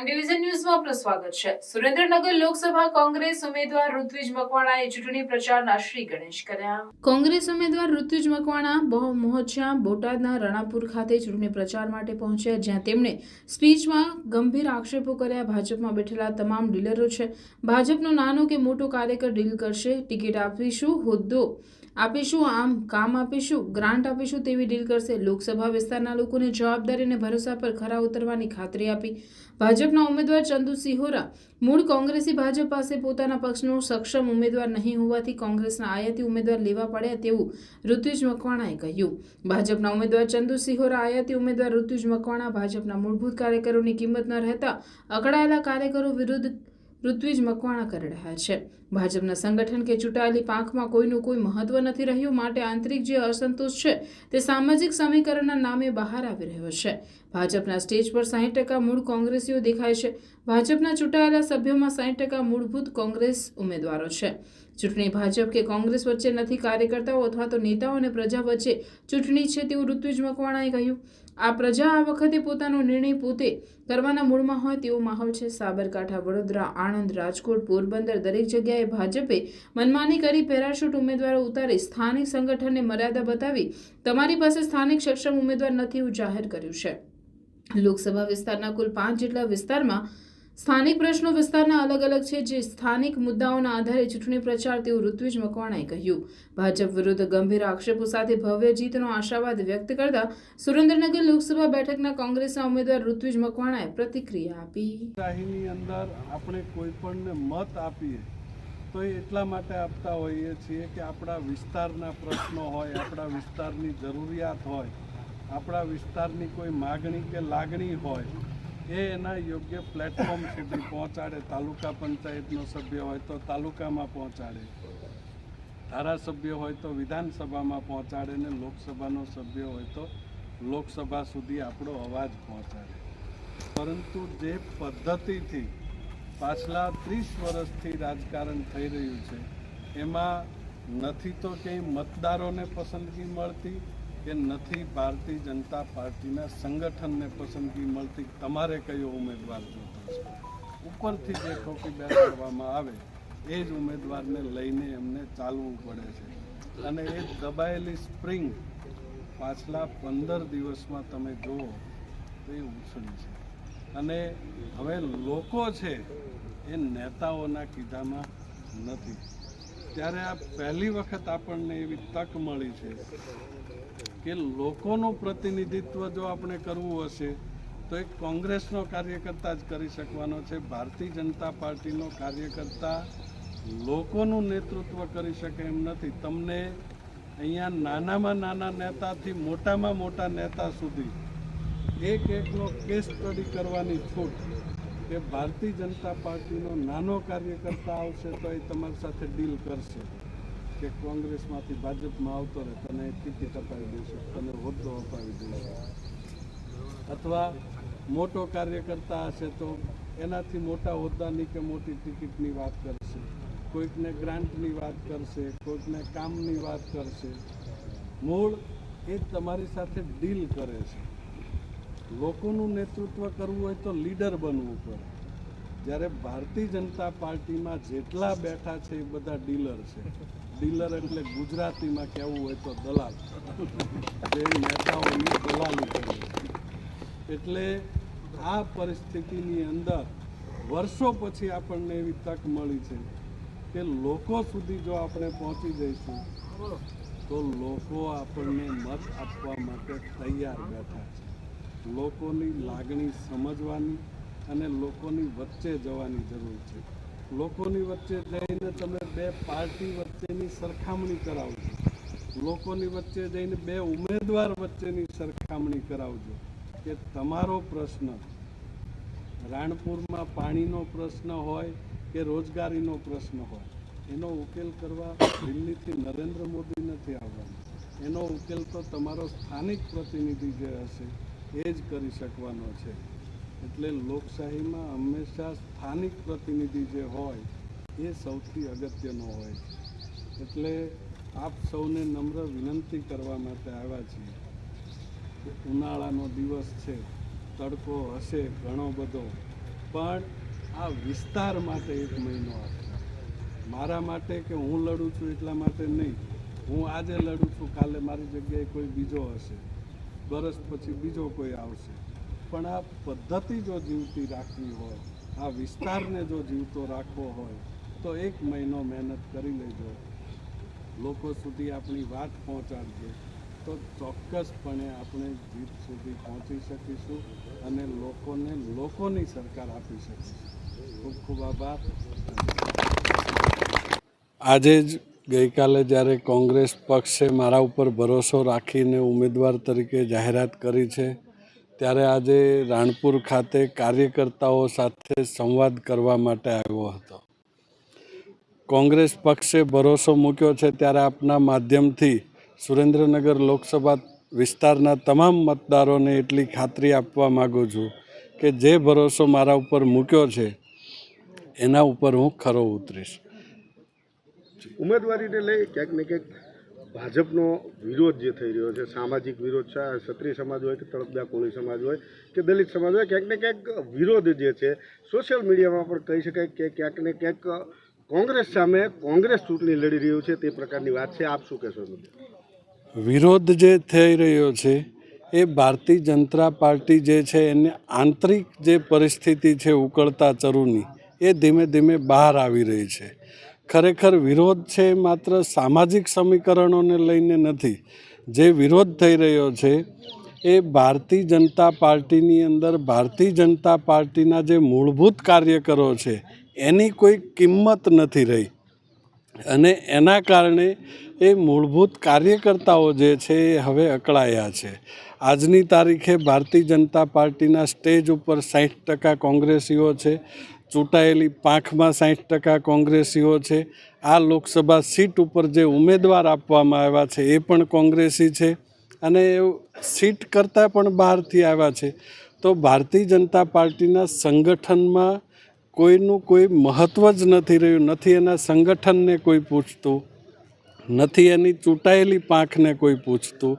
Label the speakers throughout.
Speaker 1: Prime division ન્યૂઝમાં આપનું સ્વાગત છે. સુરેન્દ્રનગર લોકસભા કોંગ્રેસ ઉમેદવાર ઋત્વિજ મકવાણાએ ચૂંટણી પ્રચારના શ્રી ગણેશ કર્યા. કોંગ્રેસ ઉમેદવાર ઋત્વિજ મકવાણા બહુ મહોત્સવ બોટાદના રણાપુર ખાતે ચૂંટણી પ્રચાર માટે પહોંચ્યા, જ્યાં તેમણે સ્પીચમાં ગંભીર આક્ષેપો કર્યા. ભાજપમાં બેઠેલા તમામ ડીલરો છે. ભાજપનો નાનો કે મોટો કાર્યકર ડીલ કરશે. ટિકિટ આપીશું. હોદ્દો આપીશું, આમ કામ આપીશું, ગ્રાન્ટ આપીશું તેવી ડીલ કરશે. લોકસભા વિસ્તારના લોકોને જવાબદારી અને ભરોસા પર ખરા ઉતરવાની ખાતરી આપી ભાજપના ઉમેદવાર ચંદુ સિહોરા. મૂળ કોંગ્રેસી ભાજપ પાસે પોતાના પક્ષનો સક્ષમ ઉમેદવાર નહીં હોવાથી કોંગ્રેસના આયાતી ઉમેદવાર લેવા પડ્યા તેવું ઋતુજ મકવાણાએ કહ્યું. ભાજપના ઉમેદવાર ચંદુ સિહોરા, આયાતી ઉમેદવાર ઋત્વિજ મકવાણા ભાજપના મૂળભૂત કાર્યકરોની કિંમત ન રહેતા અકળાયેલા કાર્યકરો વિરુદ્ધ ઋત્વિજ મકવાણા કરી રહ્યા છે. ભાજપના સંગઠન કે ચૂંટાયેલી પાંખમાં કોઈનું કોઈ મહત્વ નથી રહ્યું માટે આંતરિક જે અસંતોષ છે તે સામાજિક સમીકરણના નામે બહાર આવી રહ્યો છે. ભાજપના સ્ટેજ પર સાહીઠ ટકા મૂળ કોંગ્રેસીઓ દેખાય છે. ભાજપના ચૂંટાયેલા સભ્યોમાં સાહીઠ ટકા મૂળભૂત કોંગ્રેસ ઉમેદવારો છે. ચૂંટણી ભાજપ કે કોંગ્રેસ વચ્ચે નથી કાર્યકર્તાઓ અથવા તો નેતાઓ અને પ્રજા વચ્ચે ચૂંટણી છે તેવું ઋત્વિજ મકવાણાએ કહ્યું. આ પ્રજા આ વખતે પોતાનો નિર્ણય પોતે કરવાના મૂળમાં હોય તેવો માહોલ છે. સાબરકાંઠા, વડોદરા, આણંદ, રાજકોટ, પોરબંદર દરેક જગ્યાએ ભાજપે મનમાની કરી પેરાશૂટ ઉમેદવારો ઉતારી સ્થાનિક સંગઠનને મર્યાદા બતાવી તમારી પાસે સ્થાનિક સક્ષમ ઉમેદવાર નથી એવું જાહેર કર્યું છે. લોકસભા વિસ્તારના કુલ પાંચ જેટલા વિસ્તારમાં સ્થાનિક પ્રશ્નો વિસ્તારના અલગ અલગ છે જે સ્થાનિક મુદ્દાઓના આધારે ચૂંટણી પ્રચાર તેવું ઋત્વિજ મકવાણાએ કહ્યું. ભાજપ વિરુદ્ધ ગંભીર આક્ષેપો સાથે ભવ્ય જીતનો આશાવાદ વ્યક્ત કરતા સુરેન્દ્રનગર લોકસભા બેઠકના કોંગ્રેસના ઉમેદવાર ઋત્વિજ મકવાણાએ પ્રતિક્રિયા આપી.
Speaker 2: અંદર આપણે કોઈ મત આપીએ તો એ એટલા માટે આપતા હોઈએ છીએ કે આપણા વિસ્તારના પ્રશ્નો હોય, આપણા વિસ્તારની જરૂરિયાત હોય, આપણા વિસ્તારની કોઈ માગણી કે લાગણી હોય, એ એના યોગ્ય પ્લેટફોર્મ સુધી પહોંચાડે, તાલુકા પંચાયતનો સભ્ય હોય તો તાલુકામાં પહોંચાડે, ધારાસભ્ય હોય તો વિધાનસભામાં પહોંચાડે ને લોકસભાનો સભ્ય હોય તો લોકસભા સુધી આપણો અવાજ પહોંચાડે. પરંતુ જે પદ્ધતિથી પાછલા ત્રીસ વર્ષથી રાજકારણ થઈ રહ્યું છે. એમાં નથી તો ક્યાંય મતદારોને પસંદગી મળતી કે નથી ભારતીય જનતા પાર્ટીના સંગઠનને પસંદગી મળતી? તમારે કયો ઉમેદવાર જોતો છે ઉપરથી જે ઠોકી બેસાડવામાં આવે, એ જ ઉમેદવારને લઈને એમને ચાલવું પડે છે. અને એ દબાયેલી સ્પ્રિંગ પાછલા પંદર દિવસમાં તમે જુઓ તો એ ઉછળી છે. અને હવે લોકો છે એ નેતાઓના કીધામાં નથી. ત્યારે આ પહેલી વખત આપણને એવી તક મળી છે કે લોકોનું પ્રતિનિધિત્વ જો આપણે કરવું હશે, તો એ કોંગ્રેસનો કાર્યકર્તા જ કરી શકવાનો છે, ભારતીય જનતા પાર્ટીનો કાર્યકર્તા લોકોનું નેતૃત્વ કરી શકે એમ નથી. તમને અહીંયા નાનામાં નાના નેતાથી મોટામાં મોટા નેતા સુધી એક એકનો કેસ સ્ટડી કરવાની છૂટ કે ભારતીય જનતા પાર્ટીનો નાનો કાર્યકર્તા આવશે તો એ તમારી સાથે ડીલ કરશે કે કોંગ્રેસમાંથી ભાજપમાં આવતો રહે, તને ટિકિટ અપાવી દેશે, તને હોદ્દો અપાવી દેશે. અથવા મોટો કાર્યકર્તા હશે તો એનાથી મોટા હોદ્દાની કે મોટી ટિકિટની વાત કરશે, કોઈકને ગ્રાન્ટની વાત કરશે, કોઈકને કામની વાત કરશે. મૂળ એ તમારી સાથે ડીલ કરે છે. લોકોનું નેતૃત્વ કરવું હોય તો લીડર બનવું પડે. જ્યારે ભારતીય જનતા પાર્ટીમાં જેટલા બેઠા છે એ બધા ડીલર છે. ડીલર એટલે ગુજરાતીમાં કહેવું હોય તો દલાલ. જે નેતાઓની દલાલી કરે એટલે આ પરિસ્થિતિની અંદર વર્ષો પછી આપણને એવી તક મળી છે કે લોકો સુધી જો આપણે પહોંચી જઈશું, તો લોકો આપણને મત આપવા માટે તૈયાર બેઠા છે. લોકોની લાગણી સમજવાની અને લોકોની વચ્ચે જવાની જરૂર છે. લોકોની વચ્ચે જઈને તમે બે પાર્ટી વચ્ચેની સરખામણી કરાવજો. લોકોની વચ્ચે જઈને બે ઉમેદવાર વચ્ચેની સરખામણી કરાવજો. કે તમારો પ્રશ્ન, રાણપુરમાં પાણીનો પ્રશ્ન હોય કે રોજગારીનો પ્રશ્ન હોય, એનો ઉકેલ કરવા દિલ્હીથી નરેન્દ્ર મોદી નથી આવવાનો. એનો ઉકેલ તો તમારો સ્થાનિક પ્રતિનિધિ જે હશે એ જ કરી શકવાનો છે. એટલે લોકશાહીમાં હંમેશા સ્થાનિક પ્રતિનિધિ જે હોય, એ સૌથી અગત્યનો હોય છે. એટલે આપ સૌને નમ્ર વિનંતી કરવા માટે આવ્યા છીએ. ઉનાળાનો દિવસ છે, તડકો હશે ઘણો બધો, પણ આ વિસ્તાર માટે એક મહિનો આપશે મારા માટે કે હું લડું છું એટલા માટે નહીં. હું આજે લડું છું, કાલે મારી જગ્યાએ કોઈ બીજો હશે. વરસ પછી બીજો કોઈ આવશે. પણ આ પદ્ધતિ જો જીવતી રાખવી હોય, આ વિસ્તારને જો જીવતો રાખવો હોય, તો એક મહિનો મહેનત કરી લેજો. લોકો સુધી આપણી વાત પહોંચાડજો. તો ચોક્કસપણે આપણે જીત સુધી પહોંચી શકીશું અને લોકોને લોકોની સરકાર આપી શકીશું. ખૂબ ખૂબ આભાર. આજે જ ગઈકાલે જ્યારે કોંગ્રેસ પક્ષે મારા ઉપર ભરોસો રાખીને ઉમેદવાર તરીકે જાહેરાત કરી છે, ત્યારે આજે રાણપુર ખાતે કાર્યકર્તાઓ સાથે સંવાદ કરવા માટે આવ્યો હતો. કોંગ્રેસ પક્ષે ભરોસો મૂક્યો છે ત્યારે આપના માધ્યમથી સુરેન્દ્રનગર લોકસભા વિસ્તારના તમામ મતદારોને એટલી ખાતરી આપવા માગું છું કે જે ભરોસો મારા ઉપર મૂક્યો છે, એના ઉપર હું ખરો ઉતરીશ.
Speaker 3: ઉમેદવારીને લઈ ક્યાંક ને ક્યાંક ભાજપનો વિરોધ જે થઈ રહ્યો છે, સામાજિક વિરોધ છે ક્ષત્રિય સમાજ હોય કે તળપદા કોળી સમાજ હોય કે દલિત સમાજ હોય, ક્યાંક ને ક્યાંક વિરોધ જે છે, સોશિયલ મીડિયામાં પણ કહી શકાય કે ક્યાંક ને ક્યાંક કોંગ્રેસ સામે કોંગ્રેસ ચૂંટણી લડી રહ્યું છે તે પ્રકારની વાત છે. આપ શું કહેશો
Speaker 2: વિરોધ જે થઈ રહ્યો છે, એ ભારતીય જનતા પાર્ટી જે છે, એને આંતરિક જે પરિસ્થિતિ છે ઉકળતા ચરુની, એ ધીમે ધીમે બહાર આવી રહી છે. ખરેખર વિરોધ છે એ માત્ર સામાજિક સમીકરણોને લઈને નથી. જે વિરોધ થઈ રહ્યો છે એ ભારતીય જનતા પાર્ટીની અંદર ભારતીય જનતા પાર્ટીના જે મૂળભૂત કાર્યકરો છે એની કોઈ કિંમત નથી રહી. અને એના કારણે એ મૂળભૂત કાર્યકર્તાઓ જે છે એ હવે અકળાયા છે. આજની તારીખે ભારતીય જનતા પાર્ટીના સ્ટેજ ઉપર સાઠ ટકા કોંગ્રેસીઓ છે ચૂંટાયેલી પાંખમાં સાઠ ટકા કોંગ્રેસીઓ છે. આ લોકસભા સીટ ઉપર જે ઉમેદવાર આપવામાં આવ્યા છે, એ પણ કોંગ્રેસી છે અને સીટ કરતાં પણ બહારથી આવ્યા છે. તો ભારતીય જનતા પાર્ટીના સંગઠનમાં કોઈનું કોઈ મહત્ત્વ જ નથી રહ્યું, નથી એના સંગઠનને કોઈ પૂછતું, નથી એની ચૂંટાયેલી પાંખને કોઈ પૂછતું.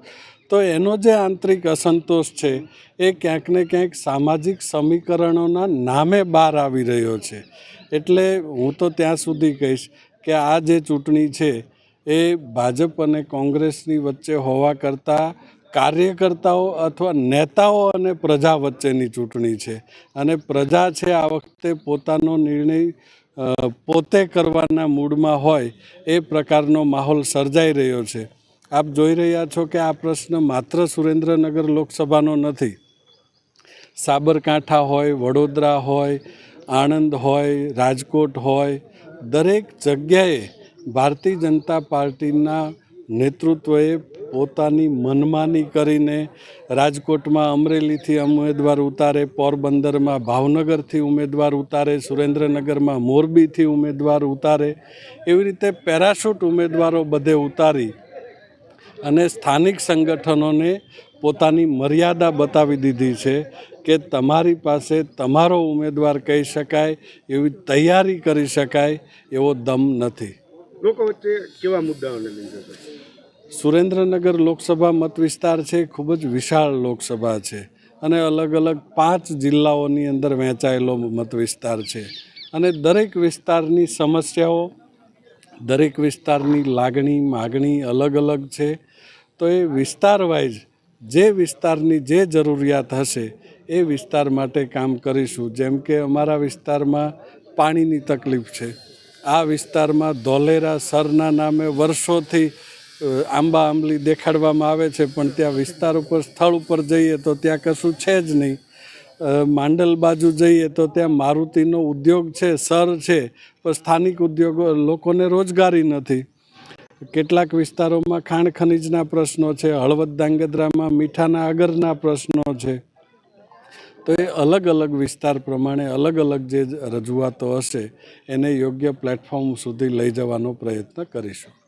Speaker 2: તો એનો જે આંતરિક અસંતોષ છે, એ ક્યાંક ને ક્યાંક સામાજિક સમીકરણોના નામે બહાર આવી રહ્યો છે. એટલે હું તો ત્યાં સુધી કહીશ કે આ જે ચૂંટણી છે, એ ભાજપ અને કોંગ્રેસની વચ્ચે હોવા કરતાં કાર્યકર્તાઓ અથવા નેતાઓ અને પ્રજા વચ્ચેની ચૂંટણી છે. અને પ્રજા છે, આ વખતે પોતાનો નિર્ણય પોતે કરવાના મૂડમાં હોય, એ પ્રકારનો માહોલ સર્જાઈ રહ્યો છે. આપ જોઈ રહ્યા છો કે આ પ્રશ્ન માત્ર સુરેન્દ્રનગર લોકસભાનો નથી. સાબરકાંઠા હોય, વડોદરા હોય, આણંદ હોય, રાજકોટ હોય, દરેક જગ્યાએ ભારતીય જનતા પાર્ટીના નેતૃત્વએ પોતાની મનમાની કરીને રાજકોટમાં અમરેલીથી ઉમેદવાર ઉતારે, પોરબંદરમાં ભાવનગરથી ઉમેદવાર ઉતારે, સુરેન્દ્રનગરમાં મોરબીથી ઉમેદવાર ઉતારે, એવી રીતે પેરાશૂટ ઉમેદવારો બધે ઉતારી અને સ્થાનિક સંગઠનોને પોતાની મર્યાદા બતાવી દીધી છે કે તમારી પાસે તમારો ઉમેદવાર કહી શકાય એવી તૈયારી કરી શકાય એવો દમ નથી.
Speaker 3: લોકો વચ્ચે કેવા મુદ્દાઓને લઈને
Speaker 2: સુરેન્દ્રનગર લોકસભા મત વિસ્તાર છે ખૂબ જ વિશાળ લોકસભા છે અને અલગ અલગ પાંચ જિલ્લાઓની અંદર વહેંચાયેલો મત વિસ્તાર છે. અને દરેક વિસ્તારની સમસ્યાઓ દરેક વિસ્તારની લાગણી માગણી અલગ અલગ છે. તો એ વિસ્તાર વાઇઝ જે વિસ્તારની જે જરૂરિયાત હશે એ વિસ્તાર માટે કામ કરીશું. જેમ કે અમારા વિસ્તારમાં પાણીની તકલીફ છે. આ વિસ્તારમાં ધોલેરા સરના નામે વર્ષોથી આંબા આંબલી દેખાડવામાં આવે છે, પણ ત્યાં વિસ્તાર ઉપર, સ્થળ ઉપર જઈએ તો ત્યાં કશું છે જ નહીં. માંડલ બાજુ જઈએ તો ત્યાં મારુતિનો ઉદ્યોગ છે, સર છે, પણ સ્થાનિક ઉદ્યોગો, લોકોને રોજગારી નથી. કેટલાક વિસ્તારોમાં ખાણ ખનીજના પ્રશ્નો છે, હળવદ ધાંગધ્રામાં મીઠાના અગરના પ્રશ્નો છે. તો એ અલગ અલગ વિસ્તાર પ્રમાણે અલગ અલગ જે રજૂઆતો હશે, એને યોગ્ય પ્લેટફોર્મ સુધી લઈ જવાનો પ્રયત્ન કરીશું.